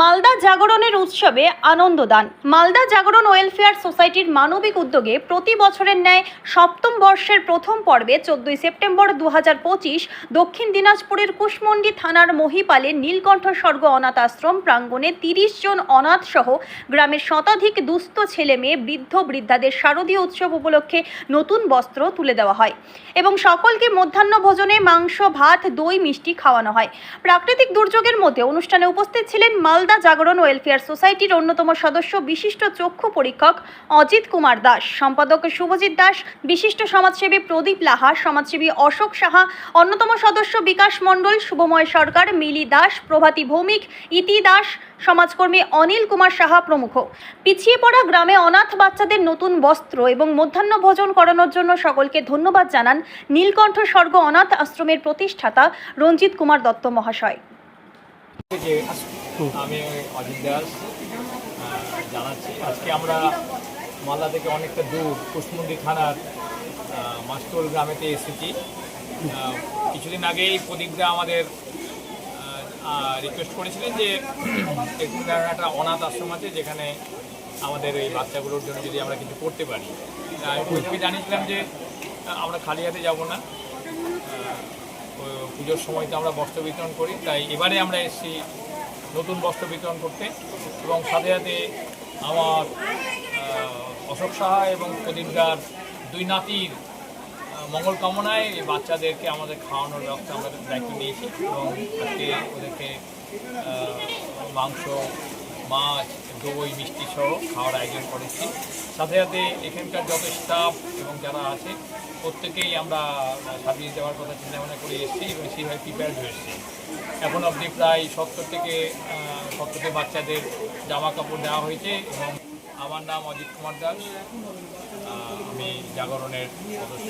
মালদা জাগরণের উৎসবে আনন্দদান মালদা জাগরণ ওয়েলফেয়ার সোসাইটির মানবিক উদ্যোগে প্রতি বছরের ন্যায় সপ্তম বর্ষের প্রথম পর্বে চোদ্দই সেপ্টেম্বর দু হাজার পঁচিশ দক্ষিণ দিনাজপুরের কুশমন্ডি থানার মহিপালে নীলকণ্ঠ স্বর্গ অনাথ আশ্রম প্রাঙ্গণে তিরিশ জন অনাথ সহ গ্রামের শতাধিক দুস্থ ছেলে মেয়ে, বৃদ্ধ, বৃদ্ধাদের শারদীয় উৎসব উপলক্ষে নতুন বস্ত্র তুলে দেওয়া হয় এবং সকলকে মধ্যাহ্ন ভোজনে মাংস, ভাত, দই, মিষ্টি খাওয়ানো হয়। প্রাকৃতিক দুর্যোগের মধ্যে অনুষ্ঠানে উপস্থিত ছিলেন মালদা জাগরণ ওয়েলফেয়ার সোসাইটির অন্যতম সদস্য, বিশিষ্ট চক্ষু পরীক্ষক অজিত কুমার দাস, সম্পাদক শুভজিৎ দাস, বিশিষ্ট সমাজসেবী প্রদীপ লাহা, সমাজসেবী অশোক সাহা, অন্যতম সদস্য বিকাশ মণ্ডল, শুভময় সরকার, মিলি দাস, প্রভাতী ভৌমিক, ইতি দাস, সমাজকর্মী অনিল কুমার সাহা প্রমুখ। পিছিয়ে পড়া গ্রামে অনাথ বাচ্চাদের নতুন বস্ত্র এবং মধ্যাহ্ন ভোজন করানোর জন্য সকলকে ধন্যবাদ জানান নীলকণ্ঠ স্বর্গ অনাথ আশ্রমের প্রতিষ্ঠাতা রঞ্জিত কুমার দত্ত মহাশয়। আমি অজিত দাস জানাচ্ছি। আজকে আমরা মালদা থেকে অনেকটা দূর কুশমন্ডি থানার মাস্টোল গ্রামেতে এসেছি। কিছুদিন আগেই প্রদীপদা আমাদের রিকোয়েস্ট করেছিলেন যে একটা অনাথ আশ্রম আছে যেখানে আমাদের এই বাচ্চাগুলোর জন্য যদি আমরা কিছু করতে পারি। আমি জানিয়েছিলাম যে আমরা খালি হাতে যাব না। পুজোর সময় তো আমরা বস্ত্র বিতরণ করি তাই এবারে আমরা এসেছি নতুন বস্ত্র বিতরণ করতে এবং সাথে সাথে আমার অশোক সাহা এবং প্রদীপদার দুই নাতির মঙ্গল কামনায় এই বাচ্চাদেরকে আমাদের খাওয়ানোর ব্যবস্থা আমাদের দায়িত্ব নিয়েছি এবং আজকে ওদেরকে মাংস, মাছ, দই, মিষ্টি সহ খাওয়ার আয়োজন করেছি। সাথে সাথে এখানকার যত স্টাফ এবং যারা আছে, প্রত্যেকেই আমরা সাজিয়ে দেওয়ার কথা চিন্তা ভাবনা করে এসেছি এবং সেইভাবে প্রিপেয়ার্ড হয়ে এসেছি। এখন অবধি প্রায় সত্তর থেকে সত্তর থেকে বাচ্চাদের জামা কাপড় দেওয়া হয়েছে এবং আমার নাম অজিত কুমার দাস আমি জাগরণের সদস্য।